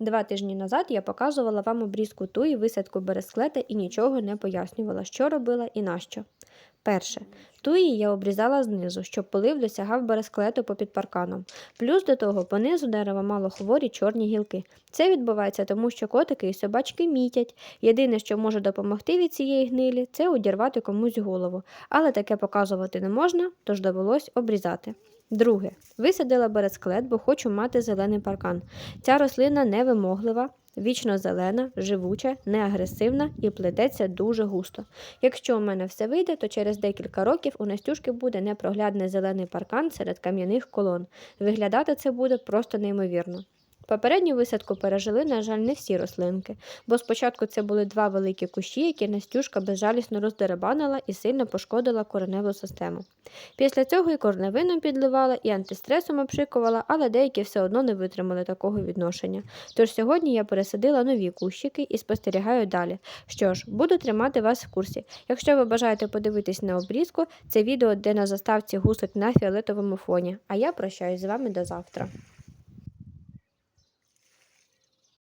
Два тижні назад я показувала вам обрізку туї, висадку бересклета і нічого не пояснювала, що робила і нащо. Перше. Туї я обрізала знизу, щоб полив досягав бересклету попід парканом. Плюс до того понизу дерева мало хворі чорні гілки. Це відбувається тому, що котики і собачки мітять. Єдине, що може допомогти від цієї гнилі, це одірвати комусь голову. Але таке показувати не можна, тож довелось обрізати. Друге. Висадила бересклет, бо хочу мати зелений паркан. Ця рослина невимоглива, вічно зелена, живуча, неагресивна і плететься дуже густо. Якщо у мене все вийде, то через декілька років у Настюшки буде непроглядний зелений паркан серед кам'яних колон. Виглядати це буде просто неймовірно. Попередню висадку пережили, на жаль, не всі рослинки, бо спочатку це були два великі кущі, які Настюшка безжалісно роздеребанила і сильно пошкодила кореневу систему. Після цього і корневину підливала, і антистресом обшикувала, але деякі все одно не витримали такого відношення. Тож сьогодні я пересадила нові кущики і спостерігаю далі. Що ж, буду тримати вас в курсі. Якщо ви бажаєте подивитись на обрізку, це відео, де на заставці гусик на фіолетовому фоні. А я прощаюсь з вами до завтра.